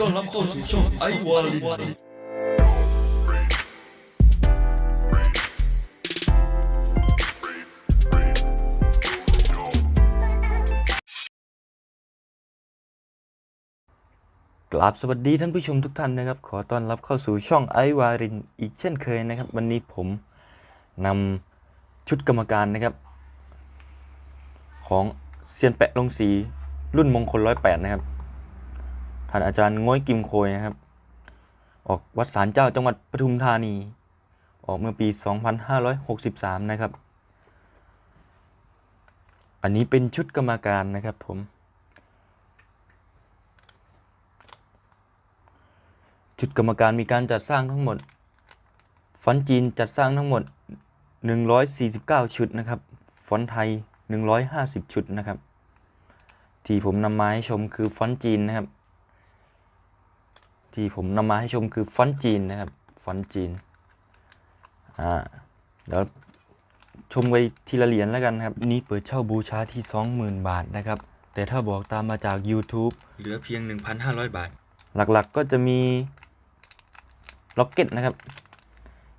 ต้อนรับเข้าสู่ช่องไอวาลินกราบสวัสดีท่านผู้ชมทุกท่านนะครับ ขอต้อนรับเข้าสู่ช่องไอวารินอีกเช่นเคยนะครับ วันนี้ผมนำชุดกรรมการนะครับ ของเซียนแปะลงสีรุ่นมงคลร้อยแปดนะครับานอาจารย์ง้อยกิมโคยนะครับ ออกวัดสารเจ้าจังหวัดปทุมธานี ออกเมื่อปี 2563 นะครับ อันนี้เป็นชุดกรรมการนะครับผม ชุดกรรมการมีการจัดสร้างทั้งหมด ฟอนต์จีนจัดสร้างทั้งหมด 149 ชุดนะครับ ฟอนต์ไทย 150 ชุดนะครับ ที่ผมนำมาให้ชมคือฟอนต์จีนนะครับ ที่ผมนำมาให้ชมคือฟอนต์จีนนะครับ ฟอนต์จีน อ่า เดี๋ยวชมไปทีละเหรียญแล้วกันนะครับ นี่เปิดเช่าบูชาที่ 20,000 บาทนะครับ แต่ถ้าบอกตามมาจาก YouTube เหลือเพียง 1,500 บาท หลักๆก็จะมีล็อกเก็ตนะครับ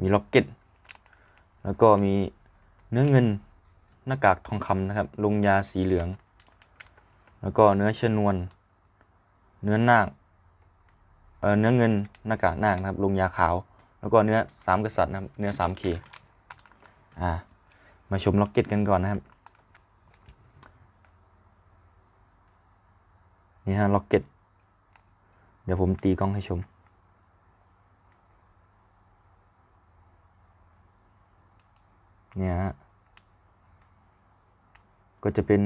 มีล็อกเก็ต แล้วก็มีเนื้อเงินหน้ากากทองคำนะครับ ลงยาสีเหลือง แล้วก็เนื้อชนวน เนื้อนาค เออเนื้อเงินหน้ากากนาคนะครับลงยาขาว แล้วก็เนื้อสามกษัตริย์นะครับเนื้อสามเคอ่ามาชมล็อกเก็ตกันก่อนนะครับ นี่ฮะล็อกเก็ต เดี๋ยวผมตีกล้องให้ชม เนี่ยฮะ ก็จะเป็น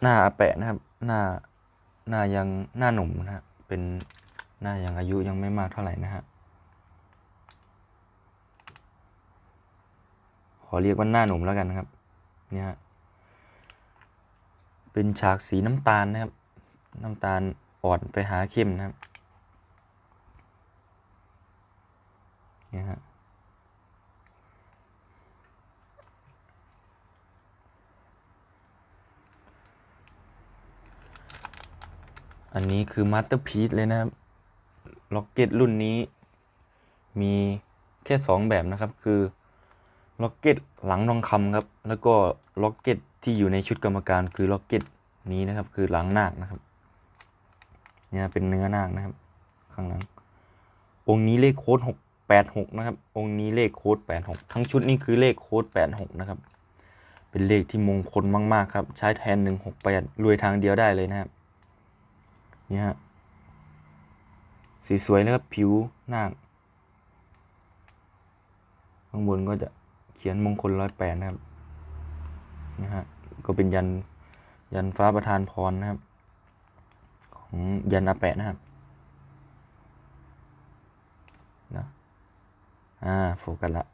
หน้าอาแปะนะครับ หน้า หน้ายังหน้าหนุ่มนะฮะ เป็นหน้ายังอายุยังไม่มากเท่าไหร่นะฮะ ขอเรียกว่าหน้าหนุ่มแล้วกันนะครับ เนี่ยฮะ เป็นฉากสีน้ำตาลนะครับ น้ำตาลอ่อนไปหาเข้มนะครับ เนี่ยฮะ อันนี้คือมาสเตอร์พีซเลยนะครับล็อกเก็ตรุ่นนี้ มีแค่สองแบบนะครับคือล็อกเก็ตหลังทองคำครับ แล้วก็ล็อกเก็ตที่อยู่ในชุดกรรมการคือล็อกเก็ตนี้นะครับ คือหลังนาคนะครับ เนี่ยเป็นเนื้อนาคนะครับ ข้างหลัง องค์นี้เลขโค้ดหกแปดหกนะครับ องค์นี้เลขโค้ดแปดหกทั้งชุดนี้คือเลขโค้ดแปดหกนะครับ เป็นเลขที่มงคลมาก ๆ ครับ ใช้แทนหนึ่งหกแปดรวยทางเดียวได้เลยนะครับ นี่ยฮะสีสวยนะครับผิวนาคข้างบนก็จะเขียนมงคลร้อยแปดนะครับนะฮะก็เป็นยันยันฟ้าประธานพรนะครับ ของยันอาแปะนะครับนะอ่าโฟกัสละ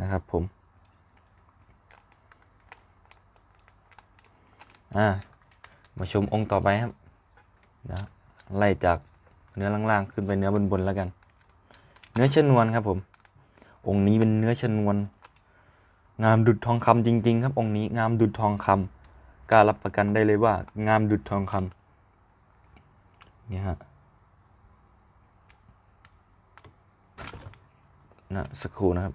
นะครับผม อ่า มาชมองค์ต่อไปครับนะไล่จากเนื้อล่างๆขึ้นไปเนื้อบนๆแล้วกัน เนื้อชนวนครับผม องค์นี้เป็นเนื้อชนวน งามดุดทองคำจริง ๆ ครับ องค์นี้งามดุดทองคำกล้ารับประกันได้เลยว่า งามดุดทองคำเนี่ยฮะนะสักครู่นะครับ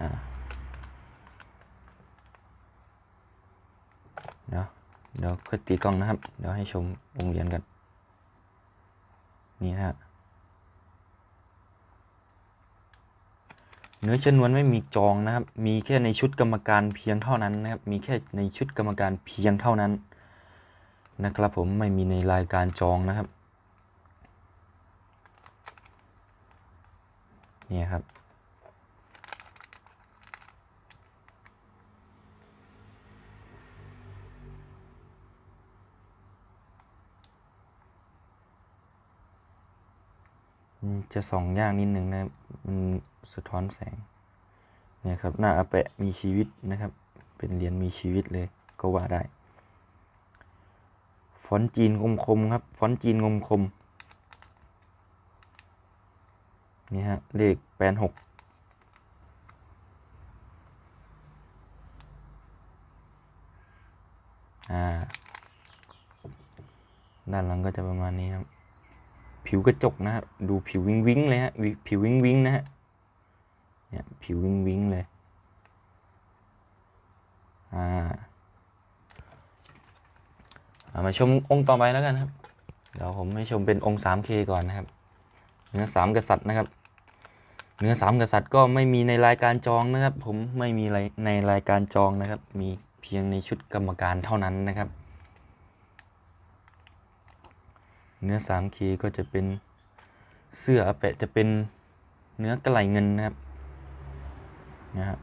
อ่า เดี๋ยวเดี๋ยว ค่อยตีกล้องนะครับ เดี๋ยวให้ชมวงเหรียญกัน นี่นะฮะเนื้อชนวนไม่มีจองนะครับ มีแค่ในชุดกรรมการเพียงเท่านั้นนะครับ มีแค่ในชุดกรรมการเพียงเท่านั้น นะครับผมไม่มีในรายการจองนะครับ นี่ครับ จะส่องยากนิดนึงนะมันสะท้อนแสงเนี่ยครับหน้าอาแปะมีชีวิตนะครับ เป็นเหรียญมีชีวิตเลยก็ว่าได้ ฟอนต์จีนคมคมๆครับ ฟอนต์จีนคมคมๆนี่ฮะเลขแปดหกอ่าด้านหลังก็จะประมาณนี้ครับ ผิวกระจกนะครับดูผิววิงวิงเลยฮะผิววิงวิงนะฮะเนี่ยผิววิงวิงเลยอ่าเอามาชมองค์ต่อไปแล้วกันครับเดี๋ยวผมให้ชมเป็นองค์ 3K ก่อนนะครับ เนื้อสามกษัตริย์นะครับ เนื้อสามกษัตริย์ก็ไม่มีในรายการจองนะครับ ผมไม่มีในรายการจองนะครับ มีเพียงในชุดกรรมการเท่านั้นนะครับ เนื้อ 3K ก็จะเป็นเสื้ออาแปะจะเป็นเนื้อกระไหลเงินนะครับนะฮะ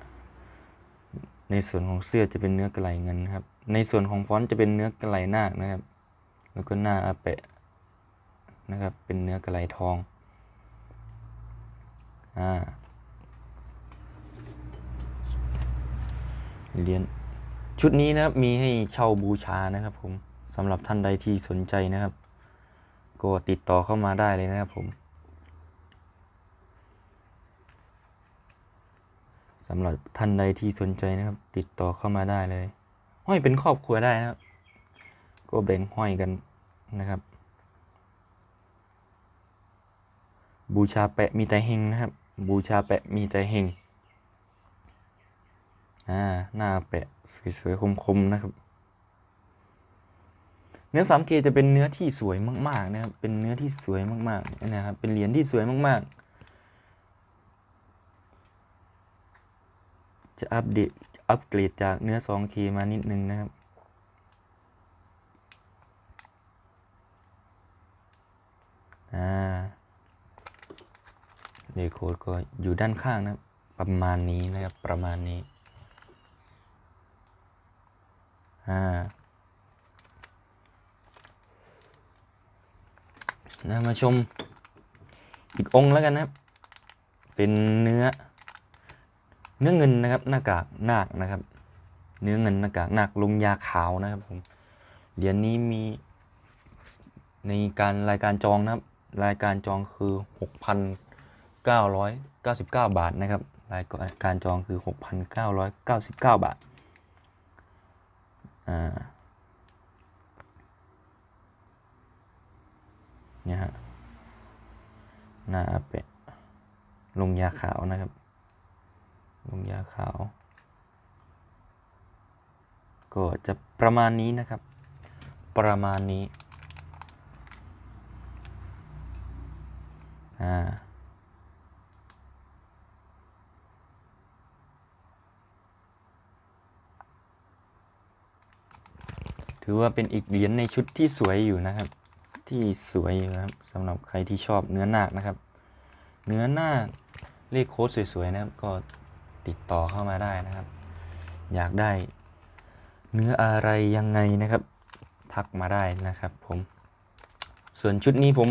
ในส่วนของเสื้อจะเป็นเนื้อกระไหลเงินครับ ในส่วนของฟอนต์จะเป็นเนื้อกระไหลนาคนะครับ แล้วก็หน้าอาแปะนะครับ เป็นเนื้อกระไหลทองอ่าเรียญชุดนี้นะครับมีให้เช่าบูชานะครับผมสำหรับท่านใดที่สนใจนะครับ ก็ติดต่อเข้ามาได้เลยนะครับผมสำหรับท่านใดที่สนใจนะครับ ติดต่อเข้ามาได้เลย ห้อยเป็นครอบครัวได้นะครับ ก็แบ่งห้อยกันนะครับ บูชาแปะมีแต่เฮงนะครับ บูชาแปะมีแต่เฮงอ่าหน้าแปะสวยๆคมๆนะครับ เนื้อ 3K จะเป็นเนื้อที่สวยมาก ๆ นะครับ เป็นเนื้อที่สวยมาก ๆ นะครับ เป็นเหรียญที่สวยมาก ๆ จะอัปเดต อัปเกรดจากเนื้อ 2K มานิดนึงนะครับ อ่าเลโคดก็อยู่ด้านข้างนะครับ ประมาณนี้นะครับ ประมาณนี้ อ่า นะมาชมอีกองค์แล้วกันนะครับ เป็นเนื้อ เนื้อเงินนะครับ หน้ากากนาคนะครับ เนื้อเงินหน้ากากนาคลงยาขาวนะครับผมเหรียญนี้มีในการรายการจองนะครับ รายการจองคือ 6,999 บาทนะครับ รายการจองคือ 6,999 บาทอ่า เนี่ยฮะหน้าอาเปะลงยาขาวนะครับ ลงยาขาว ก็จะประมาณนี้นะครับ ประมาณนี้อ่าถือว่าเป็นอีกเหรียญในชุดที่สวยอยู่นะครับ ที่สวยอยู่นะครับสำหรับใครที่ชอบเนื้อนาคนะครับ เนื้อนาคเลขโค้ดสวยๆนะครับ ก็ติดต่อเข้ามาได้นะครับ อยากได้เนื้ออะไรยังไงนะครับ ทักมาได้นะครับ ผม ส่วนชุดนี้ผม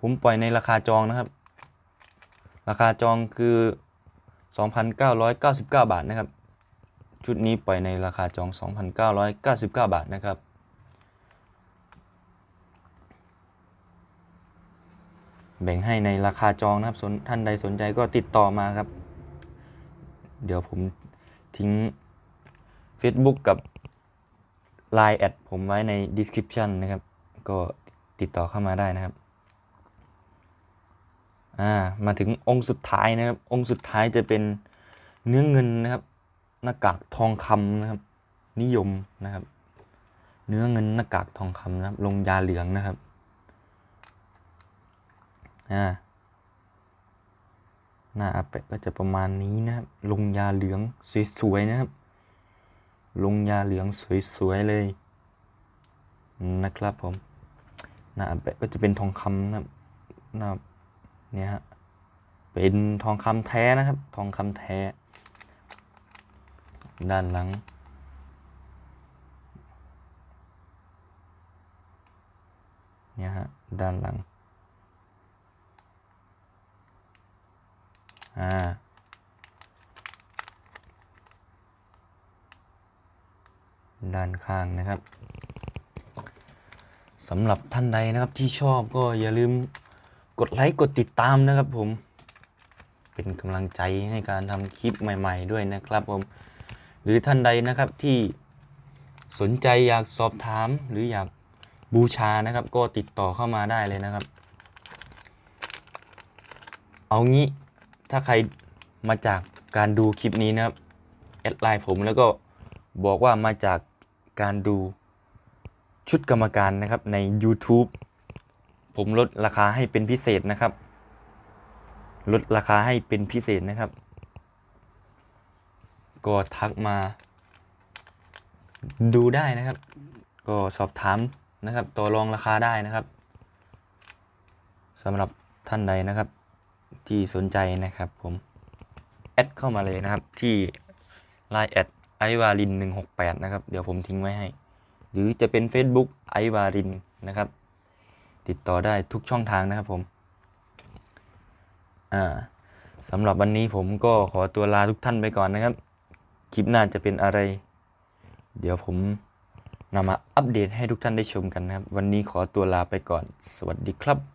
ผมปล่อยในราคาจองนะครับ ราคาจองคือ 2,999 บาทนะครับ ชุดนี้ปล่อยในราคาจอง 2,999 บาทนะครับ แบ่งให้ในราคาจองนะครับท่านใดสนใจก็ติดต่อมาครับ เดี๋ยวผมทิ้ง Facebook กับ Line แอดผมไว้ใน description นะครับ ก็ติดต่อเข้ามาได้นะครับอ่ามาถึงองค์สุดท้ายนะครับ องค์สุดท้ายจะเป็นเนื้อเงินนะครับ หน้ากากทองคำนะครับ นิยมนะครับ เนื้อเงินหน้ากากทองคำนะครับ ลงยาเหลืองนะครับ อ่าหน้าอาเปะก็จะประมาณนี้นะครับลงยาเหลืองสวยๆนะครับ ลงยาเหลืองสวยๆเลยนะครับผม หน้าอาเปะก็จะเป็นทองคำนะครับหน้าเนี่ยฮะเป็นทองคำแท้นะครับ ทองคำแท้ ด้านหลัง เนี่ยฮะ ด้านหลัง อ่าด้านข้างนะครับสำหรับท่านใดนะครับที่ชอบก็อย่าลืมกดไลค์กดติดตามนะครับผม เป็นกำลังใจให้การทำคลิปใหม่ ๆ ด้วยนะครับผม หรือท่านใดนะครับที่สนใจอยากสอบถามหรืออยากบูชานะครับ ก็ติดต่อเข้ามาได้เลยนะครับ เอางี้ ถ้าใครมาจากการดูคลิปนี้นะครับแอดไลน์ผมแล้วก็บอกว่ามาจากการดูชุดกรรมการนะครับใน YouTube ผมลดราคาให้เป็นพิเศษนะครับ ลดราคาให้เป็นพิเศษนะครับ ก็ทักมา ดูได้นะครับ ก็สอบถามนะครับต่อรองราคาได้นะครับสำหรับท่านใดนะครับ ที่สนใจนะครับผม แอดเข้ามาเลยนะครับที่ Line แอดไอวาริน168นะครับ เดี๋ยวผมทิ้งไว้ให้ หรือจะเป็น Facebook ไอวารินนะครับ ติดต่อได้ทุกช่องทางนะครับผม อ่าสำหรับวันนี้ผมก็ขอตัวลาทุกท่านไปก่อนนะครับ คลิปหน้าจะเป็นอะไร เดี๋ยวผมนำมาอัปเดตให้ทุกท่านได้ชมกันนะครับ วันนี้ขอตัวลาไปก่อน สวัสดีครับ